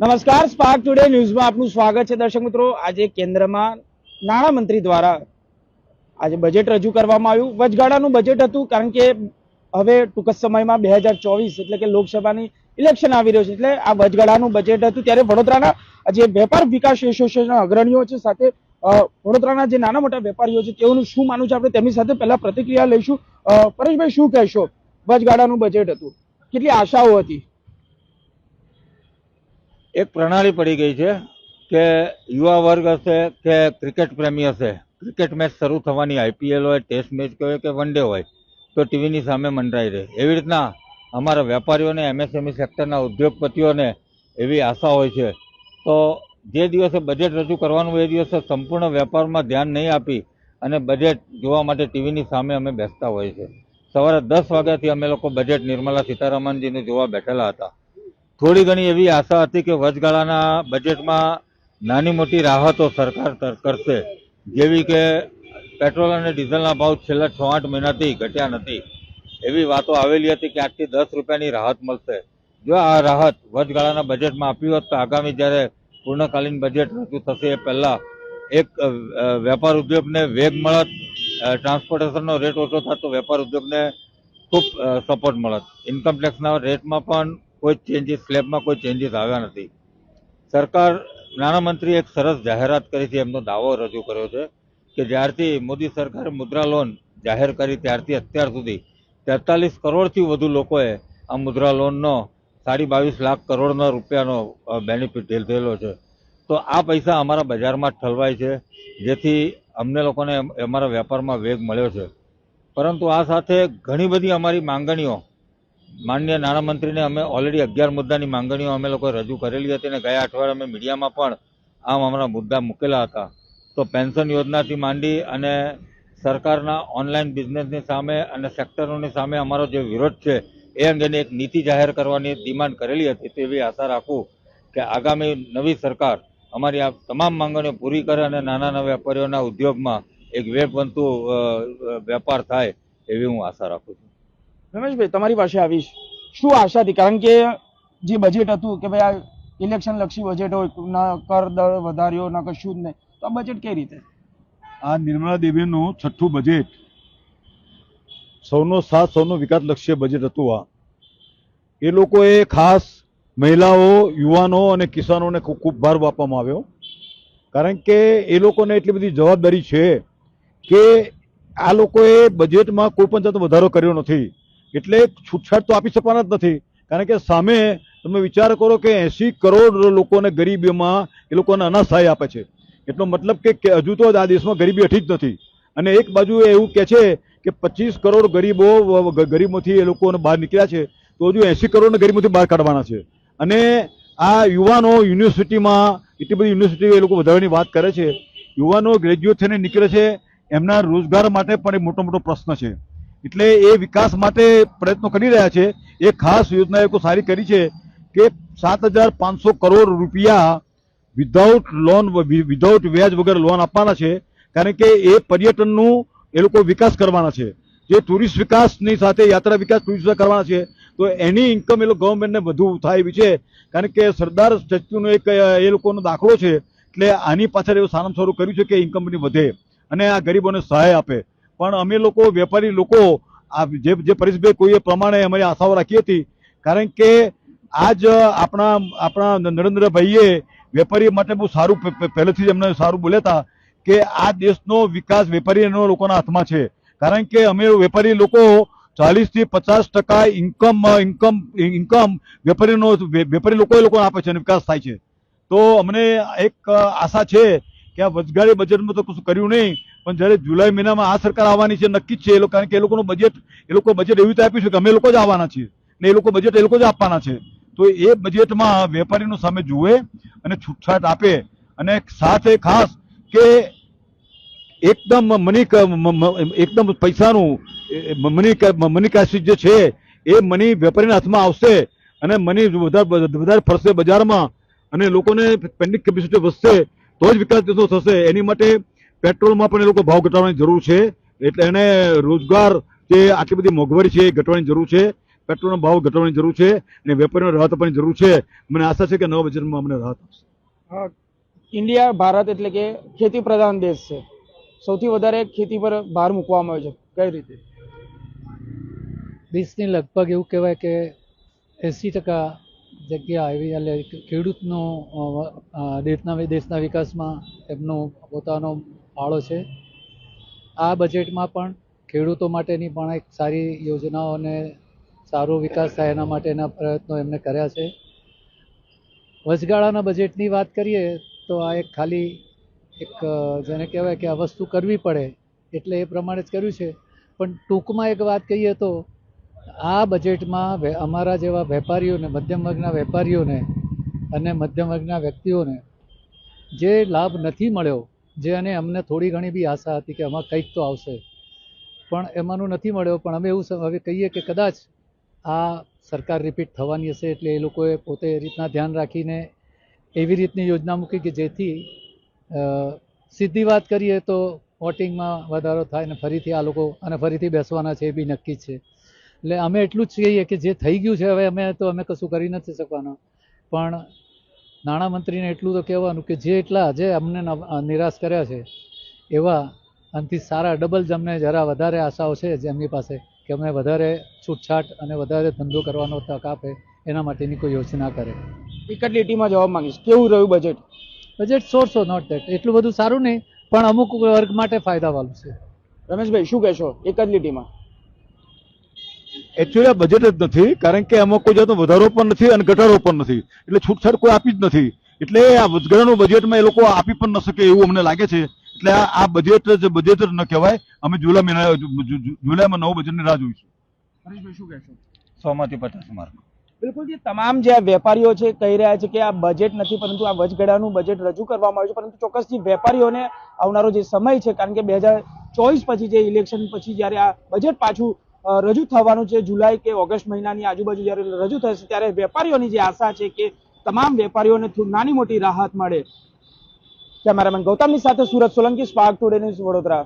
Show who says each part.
Speaker 1: નમસ્કાર spark today ન્યૂઝમાં આપનું સ્વાગત છે. દર્શક મિત્રો, આજે કેન્દ્રમાં નાણામંત્રી દ્વારા આજે બજેટ રજૂ કરવામાં આવ્યું. વચગાળાનું બજેટ હતું, કારણ કે હવે ટૂંક જ સમયમાં બે હજાર ચોવીસ એટલે કે લોકસભાની ઇલેક્શન આવી રહ્યું છે. એટલે આ વચગાળાનું બજેટ હતું. ત્યારે વડોદરાના જે વેપાર વિકાસ એસોસિએશનના અગ્રણીઓ છે, સાથે વડોદરાના જે નાના મોટા વેપારીઓ છે, તેઓનું શું માનવું છે? આપણે તેમની સાથે પહેલા પ્રતિક્રિયા લઈશું. પરેશભાઈ, શું કહેશો? વચગાળાનું બજેટ હતું. કેટલી આશાઓ હતી?
Speaker 2: એક પ્રણાલી પડી ગઈ છે કે યુવા વર્ગ હશે કે ક્રિકેટ પ્રેમી હશે. ક્રિકેટ મેચ શરૂ થવાની આઈપીએલ હોય, ટેસ્ટ મેચ હોય કે વન ડે હોય, તો ટીવીની સામે મંડરાઈ રહે. એવી રીતના અમારા વેપારીઓને, એમએસએમઈ સેક્ટરના ઉદ્યોગપતિઓને એવી આશા હોય છે. તો જે દિવસે બજેટ રજૂ કરવાનું એ દિવસે સંપૂર્ણ વેપારમાં ધ્યાન નહીં આપી અને બજેટ જોવા માટે ટીવીની સામે અમે બેસતા હોઈએ છીએ સવારે દસ વાગ્યાથી અમે લોકો બજેટ નિર્મલા સીતારામનજીનું જોવા બેઠેલા હતા. થોડી ઘણી એવી આશા હતી કે વચગાળાના બજેટમાં નાની મોટી રાહતો સરકાર કરશે. જેવી કે પેટ્રોલ અને ડીઝલના ભાવ છેલ્લા છ આઠ મહિનાથી ઘટ્યા નથી. એવી વાતો આવેલી હતી કે આઠથી દસ રૂપિયાની રાહત મળશે. જો આ રાહત વચગાળાના બજેટમાં આપ્યું હોત તો આગામી જ્યારે પૂર્ણકાલીન બજેટ રજૂ થશે એ પહેલાં એક વેપાર ઉદ્યોગને વેગ મળત ટ્રાન્સપોર્ટેશનનો રેટ ઓછો થતો વેપાર ઉદ્યોગને ખૂબ સપોર્ટ મળત. ઇન્કમ ટેક્સના રેટમાં પણ કોઈ ચેન્જીસ સ્લેબમાં કોઈ ચેન્જીસ આવ્યા નથી. સરકાર નાણામંત્રીએ એક સરસ જાહેરાત કરી છે, એમનો દાવો રજૂ કર્યો છે કે જ્યારથી મોદી સરકારે મુદ્રા લોન જાહેર કરી, ત્યારથી અત્યાર સુધી તેતાલીસ કરોડથી વધુ લોકોએ આ મુદ્રા લોનનો સાડી બાવીસ લાખ કરોડના રૂપિયાનો બેનિફિટ લીધેલો છે. તો આ પૈસા અમારા બજારમાં ઠલવાય છે, જેથી અમને લોકોને અમારા વેપારમાં વેગ મળ્યો છે. પરંતુ આ સાથે ઘણી બધી અમારી માંગણીઓ માન્ય નાણામંત્રીને અમે ઓલરેડી અગિયાર મુદ્દાની માંગણીઓ અમે લોકોએ રજૂ કરેલી હતી અને ગયા અઠવાડિયે અમે મીડિયામાં પણ આમ અમારા મુદ્દા મૂકેલા હતા. તો પેન્શન યોજનાથી માંડી અને સરકારના ઓનલાઈન બિઝનેસની સામે અને સેક્ટરોની સામે અમારો જે વિરોધ છે એ અંગેની એક નીતિ જાહેર કરવાની ડિમાન્ડ કરેલી હતી. તેવી આશા રાખું કે આગામી નવી સરકાર અમારી આ તમામ માંગણીઓ પૂરી કરે અને નાના નાના વેપારીઓના ઉદ્યોગમાં એક અ, અ, વેપાર થાય એવી હું આશા રાખું છું.
Speaker 1: રમેશભાઈ, તમારી પાસે આવીશ. શું આશા હતી? કારણ કે જે બજેટ હતું કે ભાઈ આ ઇલેક્શન લક્ષી બજેટ હોય, ના કર દર વધાર્યો, ના કશું જ નહીં, તો આ બજેટ કઈ રીતે?
Speaker 3: આ નિર્મલા દેવીનું છઠ્ઠું બજેટ સૌનો સાથ, સૌનો વિકાસલક્ષી બજેટ હતું આ. એ લોકોએ ખાસ મહિલાઓ, યુવાનો અને કિસાનોને ખૂબ ખૂબ ભાર આપવામાં આવ્યો. કારણ કે એ લોકોને એટલી બધી જવાબદારી છે કે આ લોકોએ બજેટમાં કોઈ પણ જાતનો વધારો કર્યો નથી. એટલે છૂટછાટ તો આપી શકવાના જ નથી. કારણ કે સામે તમે વિચાર કરો કે એંસી કરોડ લોકોને ગરીબીમાં એ લોકોને અનાજ આપે છે. એટલો મતલબ કે હજુ તો આ દેશમાં ગરીબી હઠી જ નથી. અને એક બાજુ એવું કહે છે કે પચીસ કરોડ ગરીબો ગરીબોથી એ લોકોને બહાર નીકળ્યા છે, તો હજુ એંસી કરોડને ગરીબોથી બહાર કાઢવાના છે. અને આ યુવાનો યુનિવર્સિટીમાં, એટલી બધી યુનિવર્સિટી એ લોકો વધારવાની વાત કરે છે. યુવાનો ગ્રેજ્યુએટ થઈને નીકળે છે. એમના રોજગાર માટે પણ એક મોટો મોટો પ્રશ્ન છે. એટલે એ વિકાસ માટે પ્રયત્નો કરી રહ્યા છે. એ ખાસ યોજના એ સારી કરી છે કે સાત હજાર પાંચસો કરોડ રૂપિયા વિધાઉટ લોન વિધાઉટ વ્યાજ વગર લોન આપવાના છે. કારણ કે એ પર્યટનનું એ લોકો વિકાસ કરવાના છે. જે ટુરિસ્ટ વિકાસની સાથે યાત્રા વિકાસ ટુરિસ્ટ કરવાના છે, તો એની ઇન્કમ એ લોકો ગવર્મેન્ટને વધુ થાય એવી છે. કારણ કે સરદાર સ્ટેચ્યુનો એક, એ લોકોનો દાખલો છે. એટલે આની પાછળ એવું સારામાં સારું કર્યું છે કે ઇન્કમની વધે અને આ ગરીબોને સહાય આપે. પણ અમે લોકો, વેપારી લોકો, આ જે જે પરેશભાઈ કોઈએ પ્રમાણે અમારી આશાઓ રાખી હતી. કારણ કે આજ આપણા આપણા નરેન્દ્રભાઈએ વેપારી માટે બહુ સારું પહેલેથી જ એમને સારું બોલ્યા હતા કે આ દેશનો વિકાસ વેપારીનો લોકોના હાથમાં છે. કારણ કે અમે વેપારી લોકો ચાલીસથી પચાસ ટકા ઇન્કમ ઇન્કમ ઇન્કમ વેપારીનો, વેપારી લોકો એ લોકોને આપે છે અને વિકાસ થાય છે. તો અમને એક આશા છે કે આ વચગાળી બજેટમાં તો કશું કર્યું નહીં, પણ જ્યારે જુલાઈ મહિનામાં આ સરકાર આવવાની છે, નક્કી જ છે એ લોકો, કારણ કે એ લોકોનું બજેટ એ લોકો બજેટ એવી રીતે આપ્યું છે કે અમે લોકો જ આવવાના છીએ ને એ લોકો બજેટ એ લોકો જ આપવાના છે. તો એ બજેટમાં વેપારીનું સામે જુએ અને છૂટછાટ આપે અને સાથે ખાસ કે એકદમ મની એકદમ પૈસાનું મની મની કાશી જે છે, એ મની વેપારીના હાથમાં આવશે અને મની વધારે વધારે ફરશે બજારમાં અને લોકોને પેન્ડિંગ કેપેસિટી વધશે તો જ વિકાસ દેશનો થશે. એની માટે પેટ્રોલમાં પણ એ લોકો ભાવ ઘટાડવાની જરૂર છે. એટલે એને રોજગાર જે આટલી બધી મોંઘવારી છે એ ઘટાડવાની જરૂર છે. પેટ્રોલનો ભાવ ઘટાડવાની જરૂર છે અને વેપારીઓને રાહત આપવાની જરૂર છે. મને આશા છે કે નવા બજેટમાં અમને રાહત આપશે.
Speaker 1: ઇન્ડિયા ભારત એટલે કે ખેતી પ્રધાન દેશ છે. સૌથી વધારે ખેતી પર ભાર મૂકવામાં આવે છે. કઈ રીતે?
Speaker 4: દેશની લગભગ એવું કહેવાય કે એંસી ટકા જગ્યા એવી એટલે ખેડૂતનો દેશના દેશના વિકાસમાં એમનો પોતાનો ફાળો છે. આ બજેટમાં પણ ખેડૂતો માટેની પણ એક સારી યોજનાઓ અને સારો વિકાસ થાય એના માટેના પ્રયત્નો એમને કર્યા છે. વચગાળાના બજેટની વાત કરીએ તો આ એક ખાલી એક જેને કહેવાય કે આ વસ્તુ કરવી પડે એટલે એ પ્રમાણે જ કર્યું છે. પણ ટૂંકમાં એક વાત કહીએ તો આ બજેટમાં અમારા જેવા વેપારીઓને, મધ્યમ વર્ગના વેપારીઓને અને મધ્યમ વર્ગના વ્યક્તિઓને જે લાભ નથી મળ્યો, જે અને અમને થોડી ઘણી બી આશા હતી કે આમાં કંઈક તો આવશે, પણ એમાંનું નથી મળ્યો, પણ અમે એવું હવે કહીએ કે કદાચ આ સરકાર રિપીટ થવાની હશે એટલે એ લોકોએ પોતે એ રીતના ધ્યાન રાખીને એવી રીતની યોજના મૂકી કે જેથી સીધી વાત કરીએ તો વોટિંગમાં વધારો થાય ને ફરીથી આ લોકો અને ફરીથી બેસવાના છે એ બી નક્કી છે. એટલે અમે એટલું જ કહીએ કે જે થઈ ગયું છે હવે અમે તો અમે કશું કરી નથી શકવાના. પણ નાણામંત્રીને એટલું તો કહેવાનું કે જે એટલા જે અમને નિરાશ કર્યા છે એવા આનાથી સારા ડબલ જ અમને જરા વધારે આશાઓ છે જેમની પાસે કે અમને વધારે છૂટછાટ અને વધારે ધંધો કરવાનો તક આપે એના માટેની કોઈ યોજના કરે.
Speaker 1: જ લીટીમાં જવાબ માંગીશ? કેવું રહ્યું બજેટ
Speaker 4: બજેટ સોળસો નોટ દેટ એટલું બધું સારું નહીં પણ અમુક વર્ગ માટે ફાયદાવાળું છે.
Speaker 1: રમેશભાઈ શું કહેશો? એક જ લીટીમાં.
Speaker 3: એકચ્યુઅલી આ બજેટ જ નથી કારણ કે એમાં કોઈ જાતનો વધારો પણ નથી અને ઘટાડો પણ નથી. એટલે છૂટછાટ કોઈ આપી જ નથી. એટલે આ વચગાળાનું બજેટમાં એ લોકો આપી પણ ન શકે એવું અમને લાગે છે. એટલે આ આ બજેટ જ બજેટ જ ન કહેવાય. અમે જુલાઈ મહિના જુલાઈમાં નવું બજેટની રાહ જોઈશું.
Speaker 1: હરીશભાઈ શું કહેશો?
Speaker 2: સોમાંથી પચાસ માર્ક
Speaker 1: બિલકુલ જે તમામ જે આ વેપારીઓ છે કહી રહ્યા છે કે આ બજેટ નથી પરંતુ આ વચગાળાનું બજેટ રજૂ કરવામાં આવ્યું છે. પરંતુ ચોક્કસ જે વેપારીઓને આવનારો જે સમય છે કારણ કે બે હજાર ચોવીસ પછી જે ઇલેક્શન પછી જ્યારે આ બજેટ પાછું રજૂ થવાનું છે જુલાઈ કે ઓગસ્ટ મહિનાની આજુબાજુ જ્યારે રજૂ થશે ત્યારે વેપારીઓની જે આશા છે કે તમામ વેપારીઓને નાની મોટી રાહત મળે. કેમેરામેન ગૌતમની સાથે Surat Solanki, spark today news Vadodara.